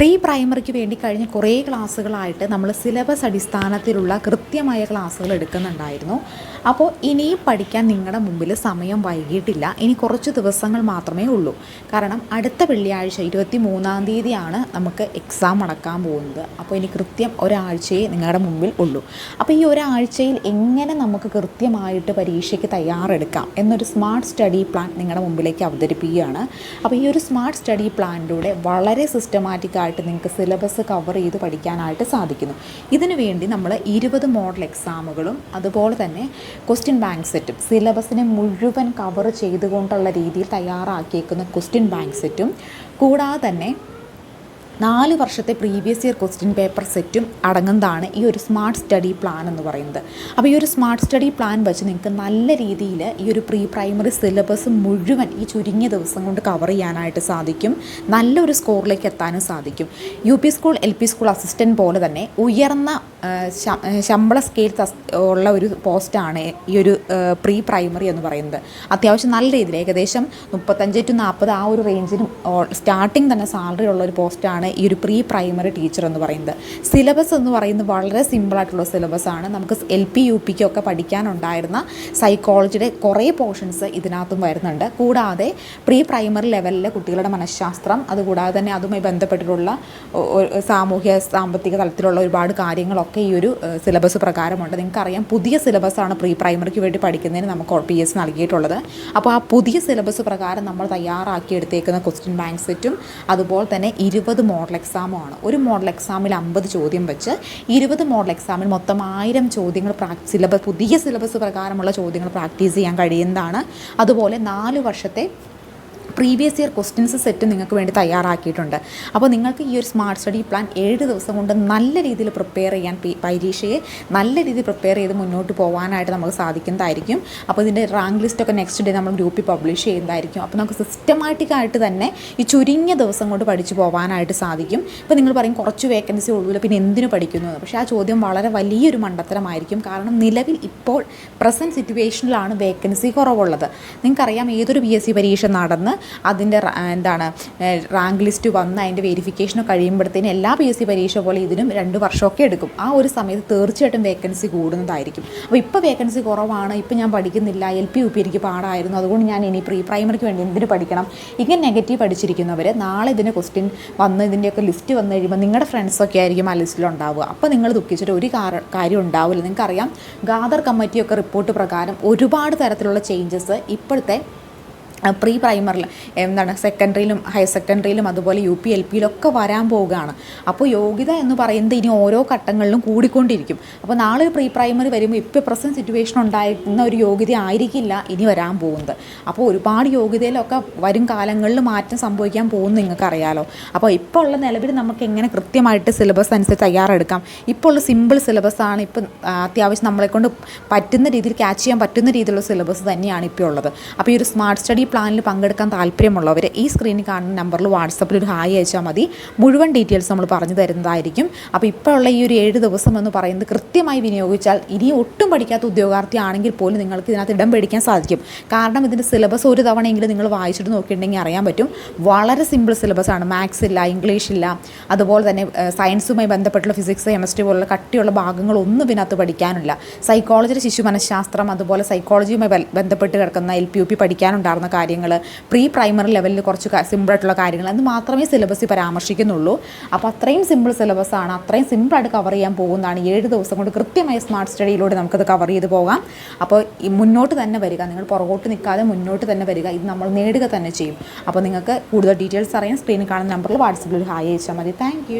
Pre പ്രൈമറിക്ക് വേണ്ടി കഴിഞ്ഞ കുറേ ക്ലാസ്സുകളായിട്ട് നമ്മൾ സിലബസ് അടിസ്ഥാനത്തിലുള്ള കൃത്യമായ ക്ലാസ്സുകൾ എടുക്കുന്നുണ്ടായിരുന്നു. അപ്പോൾ ഇനിയും പഠിക്കാൻ നിങ്ങളുടെ മുമ്പിൽ സമയം വൈകിട്ടില്ല ഇനി കുറച്ച് ദിവസങ്ങൾ മാത്രമേ ഉള്ളൂ. കാരണം അടുത്ത വെള്ളിയാഴ്ച ഇരുപത്തി മൂന്നാം തീയതിയാണ് നമുക്ക് എക്സാം അടക്കാൻ പോകുന്നത്. അപ്പോൾ ഇനി കൃത്യം ഒരാഴ്ചയെ നിങ്ങളുടെ മുമ്പിൽ ഉള്ളൂ. അപ്പോൾ ഈ ഒരാഴ്ചയിൽ എങ്ങനെ നമുക്ക് കൃത്യമായിട്ട് പരീക്ഷയ്ക്ക് തയ്യാറെടുക്കാം എന്നൊരു സ്മാർട്ട് സ്റ്റഡി പ്ലാൻ നിങ്ങളുടെ മുമ്പിലേക്ക് അവതരിപ്പിക്കുകയാണ്. അപ്പോൾ ഈ ഒരു സ്മാർട്ട് സ്റ്റഡി പ്ലാനിലൂടെ വളരെ സിസ്റ്റമാറ്റിക് ആയിട്ട് നിങ്ങൾക്ക് സിലബസ് കവർ ചെയ്ത് പഠിക്കാനായിട്ട് സാധിക്കുന്നു. ഇതിനു വേണ്ടി നമ്മൾ ഇരുപത് മോഡൽ എക്സാമുകളും അതുപോലെ തന്നെ ക്വസ്റ്റ്യൻ ബാങ്ക് സെറ്റും സിലബസിനെ മുഴുവൻ കവർ ചെയ്തുകൊണ്ടുള്ള രീതിയിൽ തയ്യാറാക്കിയേക്കുന്ന ക്വസ്റ്റ്യൻ ബാങ്ക് സെറ്റും കൂടാതെ തന്നെ നാല് വർഷത്തെ പ്രീവിയസ് ഇയർ ക്വസ്റ്റ്യൻ പേപ്പർ സെറ്റും അടങ്ങുന്നതാണ് ഈ ഒരു സ്മാർട്ട് സ്റ്റഡി പ്ലാൻ എന്ന് പറയുന്നത്. അപ്പോൾ ഈ ഒരു സ്മാർട്ട് സ്റ്റഡി പ്ലാൻ വെച്ച് നിങ്ങൾക്ക് നല്ല രീതിയിൽ ഈ ഒരു പ്രീ പ്രൈമറി സിലബസ് മുഴുവൻ ഈ ചുരുങ്ങിയ ദിവസം കൊണ്ട് കവർ ചെയ്യാനായിട്ട് സാധിക്കും. നല്ലൊരു സ്കോറിലേക്ക് എത്താനും സാധിക്കും. U P school L P school assistant പോലെ തന്നെ ഉയർന്ന ശമ്പള സ്കെയിൽ ഉള്ള ഒരു പോസ്റ്റാണ് ഈ ഒരു പ്രീ പ്രൈമറി എന്ന് പറയുന്നത്. അത്യാവശ്യം നല്ല രീതിയിൽ ഏകദേശം മുപ്പത്തഞ്ച് ടു നാൽപ്പത് ആ ഒരു റേഞ്ചിലും സ്റ്റാർട്ടിങ് തന്നെ സാലറി ഉള്ള ഒരു പോസ്റ്റാണ് ഈ ഒരു പ്രീ പ്രൈമറി ടീച്ചർ എന്ന് പറയുന്നത്. സിലബസ് എന്ന് പറയുന്നത് വളരെ സിമ്പിളായിട്ടുള്ള സിലബസാണ് നമുക്ക് എൽ പി യു പിക്കൊക്കെ പഠിക്കാനുണ്ടായിരുന്ന സൈക്കോളജിയുടെ കുറേ പോർഷൻസ് ഇതിനകത്തും വരുന്നുണ്ട്. കൂടാതെ പ്രീ പ്രൈമറി ലെവലിലെ കുട്ടികളുടെ മനഃശാസ്ത്രം അതുകൂടാതെ തന്നെ അതുമായി ബന്ധപ്പെട്ടിട്ടുള്ള സാമൂഹ്യ സാമ്പത്തിക തലത്തിലുള്ള ഒരുപാട് കാര്യങ്ങളൊക്കെ ഈ ഒരു സിലബസ് പ്രകാരമുണ്ട്. നിങ്ങൾക്കറിയാം പുതിയ സിലബസാണ് പ്രീ പ്രൈമറിക്ക് വേണ്ടി പഠിക്കുന്നതിന് നമുക്ക് പി എസ് നൽകിയിട്ടുള്ളത്. അപ്പോൾ ആ പുതിയ സിലബസ് പ്രകാരം നമ്മൾ തയ്യാറാക്കി എടുത്തേക്കുന്ന ക്വസ്റ്റ്യൻ ബാങ്ക് സെറ്റും അതുപോലെ തന്നെ ഇരുപത് മോഡൽ എക്സാമുമാണ് ഒരു മോഡൽ എക്സാമിൽ അമ്പത് ചോദ്യം വെച്ച് ഇരുപത് മോഡൽ എക്സാമിൽ മൊത്തം ആയിരം ചോദ്യങ്ങൾ പ്രാക്ടീസ് സിലബസ് പുതിയ സിലബസ് പ്രകാരമുള്ള ചോദ്യങ്ങൾ പ്രാക്ടീസ് ചെയ്യാൻ കഴിയുന്നതാണ്. അതുപോലെ നാല് വർഷത്തെ പ്രീവിയസ് ഇയർ ക്വസ്റ്റ്യൻസ് സെറ്റ് നിങ്ങൾക്ക് വേണ്ടി തയ്യാറാക്കിയിട്ടുണ്ട്. അപ്പോൾ നിങ്ങൾക്ക് ഈ ഒരു സ്മാർട്ട് സ്റ്റഡി പ്ലാൻ ഏഴ് ദിവസം കൊണ്ട് നല്ല രീതിയിൽ പ്രിപ്പയർ ചെയ്യാൻ പരീക്ഷയെ നല്ല രീതിയിൽ പ്രിപ്പയർ ചെയ്ത് മുന്നോട്ട് പോകാനായിട്ട് നമുക്ക് സാധിക്കുന്നതായിരിക്കും. അപ്പോൾ ഇതിന്റെ റാങ്ക് ലിസ്റ്റൊക്കെ നെക്സ്റ്റ് ഡേ നമ്മൾ ഗ്രൂപ്പിൽ പബ്ലിഷ് ചെയ്യുന്നതായിരിക്കും. അപ്പോൾ നമുക്ക് സിസ്റ്റമാറ്റിക്കായിട്ട് തന്നെ ഈ ചുരുങ്ങിയ ദിവസം കൊണ്ട് പഠിച്ചു പോകാനായിട്ട് സാധിക്കും. ഇപ്പോൾ നിങ്ങൾ പറയും കുറച്ച് വേക്കൻസി ഉള്ളൂ പിന്നെ എന്തിനു പഠിക്കുന്നു പക്ഷേ ആ ചോദ്യം വളരെ വലിയൊരു മണ്ടത്തരമായിരിക്കും. കാരണം നിലവിൽ ഇപ്പോൾ പ്രസന്റ് സിറ്റുവേഷനിലാണ് വേക്കൻസി കുറവുള്ളത്. നിങ്ങൾക്കറിയാം ഏതൊരു പി എസ് സി പരീക്ഷ നടന്ന് അതിന്റെ എന്താണ് റാങ്ക് ലിസ്റ്റ് വന്ന് അതിന്റെ വെരിഫിക്കേഷനോ കഴിയുമ്പോഴത്തേനും എല്ലാ പി എസ് സി പരീക്ഷ പോലെ ഇതിനും രണ്ട് വർഷമൊക്കെ എടുക്കും. ആ ഒരു സമയത്ത് തീർച്ചയായിട്ടും വേക്കൻസി കൂടുന്നതായിരിക്കും. അപ്പോൾ ഇപ്പോൾ വേക്കൻസി കുറവാണ് ഇപ്പോൾ ഞാൻ പഠിക്കുന്നില്ല എൽ പി യു പി എനിക്ക് പാടായിരുന്നു അതുകൊണ്ട് ഞാൻ ഇനി പ്രീ പ്രൈമറിക്ക് വേണ്ടി എന്തിനു പഠിക്കണം? ഇങ്ങനെ നെഗറ്റീവ് പഠിച്ചിരിക്കുന്നവർ നാളെ ഇതിന്റെ ക്വസ്റ്റ്യൻ വന്ന് ഇതിന്റെയൊക്കെ ലിസ്റ്റ് വന്നു കഴിയുമ്പോൾ നിങ്ങളുടെ ഫ്രണ്ട്സൊക്കെ ആയിരിക്കും ആ ലിസ്റ്റിലുണ്ടാവുക അപ്പോൾ നിങ്ങൾ ദുഃഖിച്ചിട്ട് ഒരു കാര്യം ഉണ്ടാവില്ല. നിങ്ങൾക്കറിയാം ഗാദർ കമ്മിറ്റിയൊക്കെ റിപ്പോർട്ട് പ്രകാരം ഒരുപാട് തരത്തിലുള്ള ചേഞ്ചസ് ഇപ്പോഴത്തെ പ്രീ പ്രൈമറിൽ എന്താണ് സെക്കൻഡറിയിലും ഹയർ സെക്കൻഡറിയിലും അതുപോലെ യു പി എൽ പിയിലൊക്കെ വരാൻ പോവുകയാണ്. അപ്പോൾ യോഗ്യത എന്ന് പറയുന്നത് ഇനി ഓരോ ഘട്ടങ്ങളിലും കൂടിക്കൊണ്ടിരിക്കും. അപ്പോൾ നാളെ ഒരു പ്രീ പ്രൈമറി വരുമ്പോൾ ഇപ്പോൾ പ്രസന്റ് സിറ്റുവേഷൻ ഉണ്ടായിരുന്ന ഒരു യോഗ്യത ആയിരിക്കില്ല ഇനി വരാൻ പോകുന്നത്. അപ്പോൾ ഒരുപാട് യോഗ്യതയിലൊക്കെ വരും കാലങ്ങളിൽ മാറ്റം സംഭവിക്കാൻ പോകുന്നു നിങ്ങൾക്ക് അറിയാലോ. അപ്പോൾ ഇപ്പോൾ ഉള്ള നിലവിൽ നമുക്ക് എങ്ങനെ കൃത്യമായിട്ട് സിലബസ് അനുസരിച്ച് തയ്യാറെടുക്കാം? ഇപ്പോൾ ഉള്ള സിമ്പിൾ സിലബസാണ് ആണ് ഇപ്പം അത്യാവശ്യം നമ്മളെക്കൊണ്ട് പറ്റുന്ന രീതിയിൽ ക്യാച്ച് ചെയ്യാൻ പറ്റുന്ന രീതിയിലുള്ള സിലബസ് തന്നെയാണ് ഇപ്പോൾ ഉള്ളത്. അപ്പോൾ ഈ ഒരു സ്മാർട്ട് സ്റ്റഡി പ്ലാനിൽ പങ്കെടുക്കാൻ താല്പര്യമുള്ളവർ ഈ സ്ക്രീനിൽ കാണുന്ന നമ്പറിൽ വാട്സപ്പിൽ ഒരു ഹായ് അയച്ചാൽ മതി. മുഴുവൻ ഡീറ്റെയിൽസ് നമ്മൾ പറഞ്ഞു തരുന്നതായിരിക്കും. അപ്പോൾ ഇപ്പോൾ ഉള്ള ഈ ഒരു ഏഴ് ദിവസം എന്ന് പറയുന്നത് കൃത്യമായി വിനിയോഗിച്ചാൽ ഇനി ഒട്ടും പഠിക്കാത്ത ഉദ്യോഗാർത്ഥി ആണെങ്കിൽ പോലും നിങ്ങൾക്ക് ഇതിനകത്ത് ഇടം പിടിക്കാൻ സാധിക്കും. കാരണം ഇതിന്റെ സിലബസ് ഒരു തവണയെങ്കിലും നിങ്ങൾ വായിച്ചിട്ട് നോക്കിയിട്ടുണ്ടെങ്കിൽ അറിയാൻ പറ്റും. വളരെ സിമ്പിൾ സിലബസാണ് മാത്സ് ഇല്ല ഇംഗ്ലീഷ് ഇല്ല. അതുപോലെ തന്നെ സയൻസുമായി ബന്ധപ്പെട്ടുള്ള ഫിസിക്സ് കെമിസ്ട്രി പോലുള്ള കട്ടിയുള്ള ഭാഗങ്ങളൊന്നും ഇതിനകത്ത് പഠിക്കാനില്ല. സൈക്കോളജിയുടെ ശിശു മനഃശാസ്ത്രം അതുപോലെ സൈക്കോളജിയുമായി ബന്ധപ്പെട്ട് കിടക്കുന്ന എൽ പി യു പി പഠിക്കാനുണ്ടായിരുന്ന കാര്യങ്ങൾ പ്രീ പ്രൈമറി ലെവലിൽ കുറച്ച് സിമ്പിളായിട്ടുള്ള കാര്യങ്ങൾ അത് മാത്രമേ സിലബസിൽ പരാമർശിക്കുന്നുള്ളൂ. അപ്പോൾ അത്രയും സിമ്പിൾ സിലബസാണ് അത്രയും സിമ്പിളായിട്ട് കവർ ചെയ്യാൻ പോകുന്നതാണ് ഏഴ് ദിവസം കൊണ്ട് കൃത്യമായി സ്മാർട്ട് സ്റ്റഡിയിലൂടെ നമുക്കത് കവർ ചെയ്ത് പോകാം. അപ്പോൾ മുന്നോട്ട് തന്നെ വരിക നിങ്ങൾ പുറകോട്ട് നിൽക്കാതെ മുന്നോട്ട് തന്നെ വരിക ഇത് നമ്മൾ നേടുക തന്നെ ചെയ്യും. അപ്പോൾ നിങ്ങൾക്ക് കൂടുതൽ ഡീറ്റെയിൽസ് അറിയാൻ സ്ക്രീനിൽ കാണുന്ന നമ്പറിൽ വാട്സപ്പിൽ ഒരു ഹായ് അയച്ചാൽ മതി. താങ്ക്